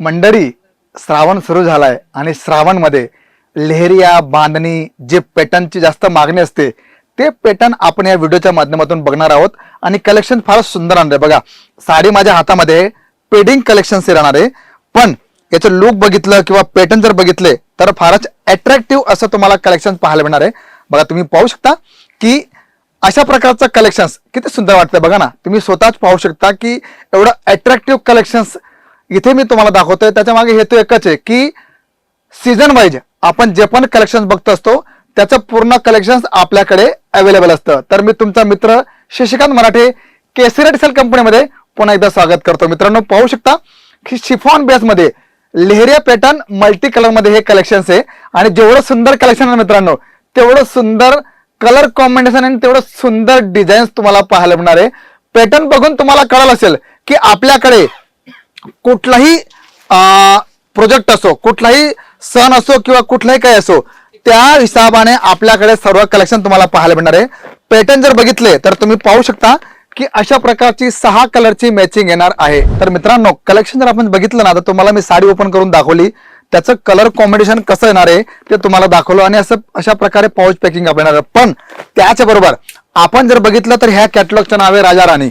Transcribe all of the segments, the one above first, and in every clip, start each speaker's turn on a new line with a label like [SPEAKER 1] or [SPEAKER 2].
[SPEAKER 1] मंडळी श्रावण सुरू झालाय आणि श्रावणमध्ये लेहरिया बांधणी जे पॅटर्नची जास्त मागणी असते ते पॅटर्न आपण या व्हिडिओच्या माध्यमातून बघणार आहोत. आणि कलेक्शन फारच सुंदर आणलं आहे बघा साडी माझ्या हातामध्ये पेडिंग कलेक्शन राहणार आहे. पण याचं लुक बघितलं किंवा पॅटर्न जर बघितले तर फारच अट्रॅक्टिव्ह असं तुम्हाला कलेक्शन पाहायला मिळणार आहे. बघा तुम्ही पाहू शकता की अशा प्रकारचं कलेक्शन्स किती सुंदर वाटतंय. बघा ना तुम्ही स्वतःच पाहू शकता की एवढं अट्रॅक्टिव्ह कलेक्शन्स इथे मी तुम्हाला दाखवतोय त्याच्यामागे हेतू एकच आहे की सीझन वाईज आपण जे पण कलेक्शन बघत असतो त्याचं पूर्ण कलेक्शन आपल्याकडे अवेलेबल असतं. तर मी तुमचा मित्र शशिकांत मराठे केसरेट सेल कंपनीमध्ये पुन्हा एकदा स्वागत करतो. मित्रांनो पाहू शकता की शिफॉन बेसमध्ये लेहरिया पॅटर्न मल्टी कलरमध्ये हे कलेक्शन आहे. आणि जेवढं सुंदर कलेक्शन आहे मित्रांनो तेवढं सुंदर कलर कॉम्बिनेशन आणि तेवढं सुंदर डिझाईन्स तुम्हाला पाहायला मिळणार आहे. पॅटर्न बघून तुम्हाला कळलं असेल की आपल्याकडे कुठलाही प्रोजेक्ट असो कुठलाही सण असो किंवा कुठलाही काही असो त्या हिशोबाने आपल्याकडे सर्व कलेक्शन तुम्हाला पाहायला मिळणार आहे. पॅटर्न जर बघितले तर तुम्ही पाहू शकता की अशा प्रकारची सहा कलरची मॅचिंग येणार आहे. तर मित्रांनो कलेक्शन जर आपण बघितलं ना तर तुम्हाला मी साडी ओपन करून दाखवली. त्याचं कलर कॉम्बिनेशन कसं येणार आहे ते तुम्हाला दाखवलं आणि असं अशा प्रकारे पाऊच पॅकिंग येणार पण त्याच्याबरोबर आपण जर बघितलं तर ह्या कॅटलॉगचं नाव आहे राजा राणी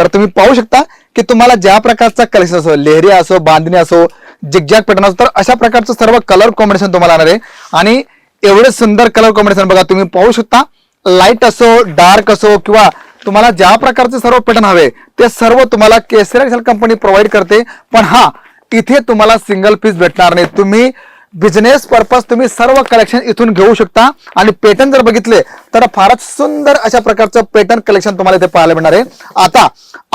[SPEAKER 1] तर तुम्ही पाहू शकता की तुम्हाला ज्या प्रकारचा कलेक्शन असो लेहरी असो बांधणी असो जिगजॅग पॅटर्न असो तर अशा प्रकारचं सर्व कलर कॉम्बिनेशन तुम्हाला येणार आहे. आणि एवढे सुंदर कलर कॉम्बिनेशन बघा तुम्ही पाहू शकता लाइट असो डार्क असो किंवा तुम्हाला ज्या प्रकारचे सर्व पॅटर्न हवे ते सर्व तुम्हाला केसरी कंपनी प्रोव्हाइड करते. पण हा इथे तुम्हाला सिंगल पीस भेटणार नाही. तुम्ही बिझनेस पर्पज तुम्ही सर्व कलेक्शन इथून घेऊ शकता. आणि पॅटर्न जर बघितले तर फारच सुंदर अशा प्रकारचं पॅटर्न कलेक्शन तुम्हाला इथे पाहायला मिळणार आहे. आता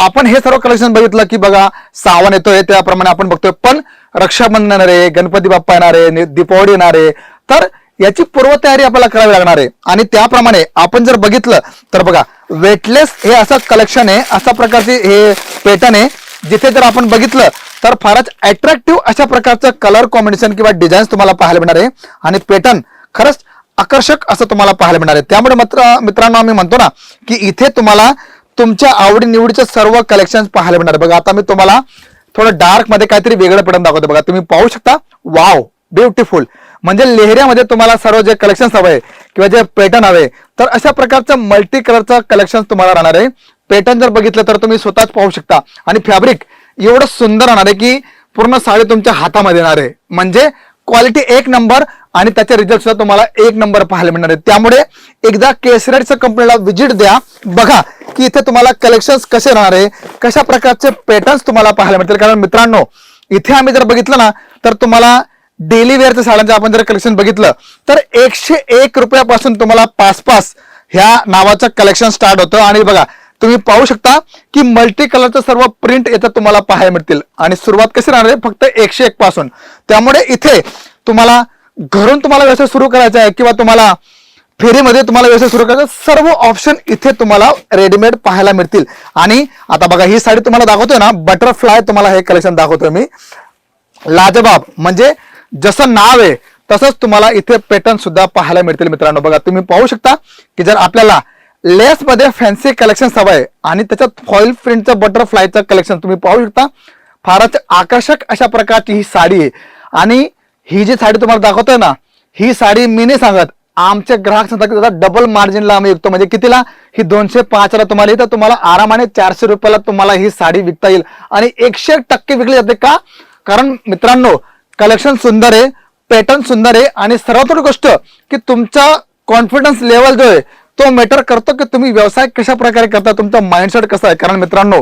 [SPEAKER 1] आपण हे सर्व कलेक्शन बघितलं की बघा सावन येतोय त्याप्रमाणे आपण बघतोय पण रक्षाबंधन येणार आहे गणपती बाप्पा येणार आहे दीपावली येणार आहे. तर याची पूर्वतयारी आपल्याला करावी लागणार आहे. आणि त्याप्रमाणे आपण जर बघितलं तर बघा वेटलेस हे असं कलेक्शन आहे अशा प्रकारचे हे पॅटर्न आहे. जिथे जर आपण बघितलं तर फारच अट्रॅक्टिव्ह अशा प्रकारचं कलर कॉम्बिनेशन किंवा डिझाईन्स तुम्हाला पाहायला मिळणार आहे. आणि पॅटर्न खरंच आकर्षक असं तुम्हाला पाहायला मिळणार आहे. त्यामुळे मात्र मित्रांनो आम्ही म्हणतो ना की इथे तुम्हाला तुमच्या आवडीनिवडीचे सर्व कलेक्शन पाहायला मिळणार आहे. बघा आता मी तुम्हाला थोडं डार्कमध्ये काहीतरी वेगळं पॅटर्न दाखवतो. बघा तुम्ही पाहू शकता वाव ब्युटिफुल म्हणजे लेहऱ्यामध्ये तुम्हाला सर्व जे कलेक्शन हवे किंवा जे पॅटर्न हवे तर अशा प्रकारचं मल्टी कलरचं कलेक्शन तुम्हाला राहणार आहे. पॅटर्न जर बघितलं तर तुम्ही स्वतःच पाहू शकता. आणि फॅब्रिक एवढं सुंदर राहणार आहे की पूर्ण साडी तुमच्या हातामध्ये येणार आहे. म्हणजे क्वालिटी एक नंबर आणि त्याचे रिझल्ट सुद्धा तुम्हाला एक नंबर पाहायला मिळणार आहे. त्यामुळे एकदा केसरेडच्या कंपनीला व्हिजिट द्या. बघा की इथे तुम्हाला कलेक्शन कसे राहणार आहे. कशा प्रकारचे पॅटर्न्स तुम्हाला पाहायला मिळतील. कारण मित्रांनो इथे आम्ही जर बघितलं ना तर तुम्हाला डेली वेअरच्या साड्यांचं आपण जर कलेक्शन बघितलं तर एकशे एक रुपयापासून तुम्हाला पास पास ह्या नावाचं कलेक्शन स्टार्ट होतं. आणि बघा तुम्ही पाहू शकता की मल्टी कलरचं सर्व प्रिंट येतात तुम्हाला पाहायला मिळतील. आणि सुरुवात कशी राहणार आहे? फक्त एकशे एक पासून. त्यामुळे इथे तुम्हाला घरून तुम्हाला व्यवसाय सुरू करायचा आहे किंवा तुम्हाला फेरीमध्ये तुम्हाला व्यवसाय सुरू करायचा सर्व ऑप्शन इथे तुम्हाला रेडीमेड पाहायला मिळतील. आणि आता बघा ही साडी तुम्हाला दाखवतोय ना बटरफ्लाय तुम्हाला हे कलेक्शन दाखवतोय मी. लाजबाब म्हणजे जसं नाव आहे तसंच तुम्हाला इथे पॅटर्न सुद्धा पाहायला मिळतील मित्रांनो. बघा तुम्ही पाहू शकता की जर आपल्याला लेस मध्ये फॅन्सी कलेक्शन हवं आहे. आणि त्याच्यात फॉईल प्रिंटचं बटरफ्लायचं कलेक्शन तुम्ही पाहू शकता. फारच आकर्षक अशा प्रकारची ही साडी आहे. आणि ही जी साडी तुम्हाला दाखवतोय ना ही साडी मी नाही सांगत. आमचे ग्राहक सांगतात की दादा डबल मार्जिनला आम्ही विकतो. म्हणजे कितीला? ही दोनशे पाचला तुम्हाला येतं तुम्हाला आरामाने चारशे रुपयाला तुम्हाला ही साडी विकता येईल. आणि एकशे टक्के विकली जाते का? कारण मित्रांनो कलेक्शन सुंदर आहे पॅटर्न सुंदर आहे. आणि सर्वात मोठी गोष्ट की तुमचा कॉन्फिडन्स लेवल जो आहे तो मॅटर करतो की तुम्ही व्यवसाय कशा प्रकारे करता तुमचा माइंडसेट कसा आहे? कारण मित्रांनो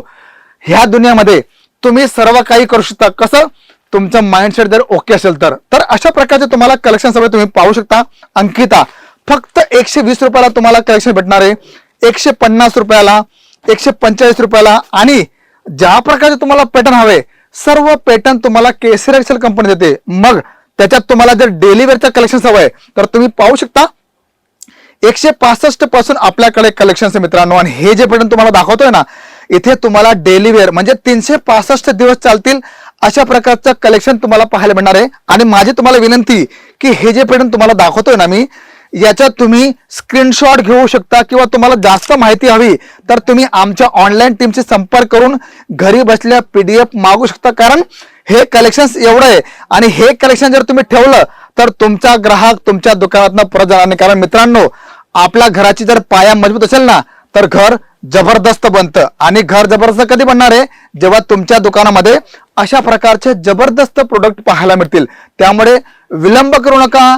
[SPEAKER 1] ह्या दुनियामध्ये तुम्ही सर्व काही करू शकता. कसं? तुमचं माइंडसेट जर ओके असेल तर. तर अशा प्रकारचे तुम्हाला कलेक्शन सगळे तुम्ही पाहू शकता. अंकिता फक्त एकशे वीस रुपयाला तुम्हाला कलेक्शन भेटणार आहे. एकशे पन्नास रुपयाला एकशे पंचेचाळीस रुपयाला आणि ज्या प्रकारचे तुम्हाला पॅटर्न हवे सर्व पॅटर्न तुम्हाला केसर एक्सेल कंपनी देते. मग त्याच्यात तुम्हाला जर डेली वेअरचं कलेक्शन हवं आहे तर तुम्ही पाहू शकता. एकशे पासष्टपासून आपल्याकडे कलेक्शन आहे मित्रांनो. आणि हे जे पॅटर्न तुम्हाला दाखवतोय ना इथे तुम्हाला डेली वेअर म्हणजे तीनशे पासष्ट दिवस चालतील अशा प्रकारचं कलेक्शन तुम्हाला पाहायला मिळणार आहे. आणि माझी तुम्हाला विनंती की हे जे पॅटर्न तुम्हाला दाखवतोय ना मी याच्यात तुम्ही स्क्रीनशॉट घेऊ शकता किंवा तुम्हाला जास्त माहिती हवी तर तुम्ही आमच्या ऑनलाईन टीमशी संपर्क करून घरी बसल्या पीडीएफ मागू शकता. कारण हे कलेक्शन एवढं आहे आणि हे कलेक्शन जर तुम्ही ठेवलं तर तुमचा ग्राहक तुमच्या दुकानातनं परत जाणार नाही. कारण मित्रांनो आपल्या घराची जर पाया मजबूत असेल ना तर घर जबरदस्त बनतं. आणि घर जबरदस्त कधी बनणार आहे? जेव्हा तुमच्या दुकानामध्ये अशा प्रकारचे जबरदस्त प्रोडक्ट पाहायला मिळतील. त्यामुळे विलंब करू नका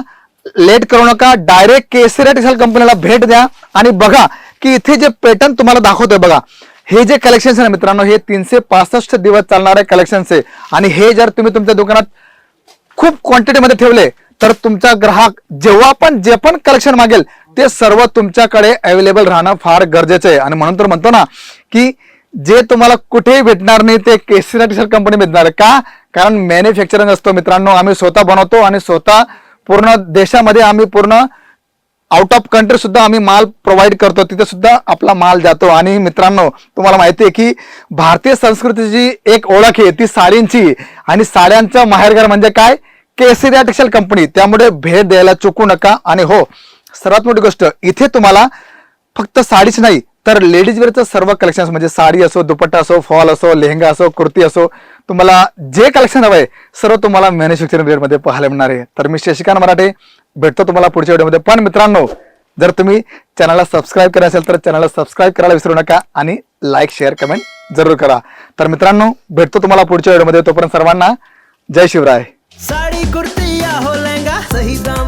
[SPEAKER 1] लेट करू नका डायरेक्ट केसरी टेक्सटाईल कंपनीला भेट द्या आणि बघा की इथे जे पॅटर्न तुम्हाला दाखवतोय बघा. हे जे कलेक्शन आहे मित्रांनो हे तीनशे पासष्ट दिवस चालणारे कलेक्शन आहे. आणि हे जर तुम्ही तुमच्या दुकानात खूप क्वांटिटीमध्ये ठेवले तर तुमचा ग्राहक जेव्हा पण जे पण कलेक्शन मागेल ते सर्व तुमच्याकडे अवेलेबल राहणं फार गरजेचं आहे. आणि म्हणून तर म्हणतो ना की जे तुम्हाला कुठेही भेटणार नाही ते केसरी कंपनी भेटणार आहे. का? कारण मॅन्युफॅक्चरिंग असतो मित्रांनो आम्ही स्वतः बनवतो आणि स्वतः पूर्ण देशामध्ये आम्ही पूर्ण आउट ऑफ कंट्री सुद्धा आम्ही माल प्रोव्हाइड करतो. तिथे सुद्धा आपला माल जातो. आणि मित्रांनो तुम्हाला माहिती आहे की भारतीय संस्कृतीची एक ओळख आहे ती साडींची. आणि साड्यांचं माहेरघर म्हणजे काय? केसरिया टेक्सटाईल कंपनी त्यामुळे भेट द्यायला चुकू नका. आणि हो सर्वात मोठी गोष्ट इथे तुम्हाला फक्त साडीच नाही तर लेडीज वेअरचं सर्व कलेक्शन म्हणजे साडी असो दुपट्टा असो फॉल असो लेहंगा असो कुर्ती असो तुम्हाला जे कलेक्शन हवं आहे सर्व तुम्हाला मॅन्युफॅक्चरिंग रेटमध्ये पाहायला मिळणार आहे. तर मी शशिकांत मराठे भेटतो तुम्हाला पुढच्या व्हिडिओमध्ये पण मित्रांनो जर तुम्ही चॅनलला सबस्क्राईब करायला असेल तर चॅनलला सबस्क्राईब करायला विसरू नका आणि लाईक शेअर कमेंट जरूर करा. तर मित्रांनो भेटतो तुम्हाला पुढच्या व्हिडिओमध्ये तोपर्यंत सर्वांना जय शिवराय.
[SPEAKER 2] साड़ी कुर्ती या हो लेंगा सही दाम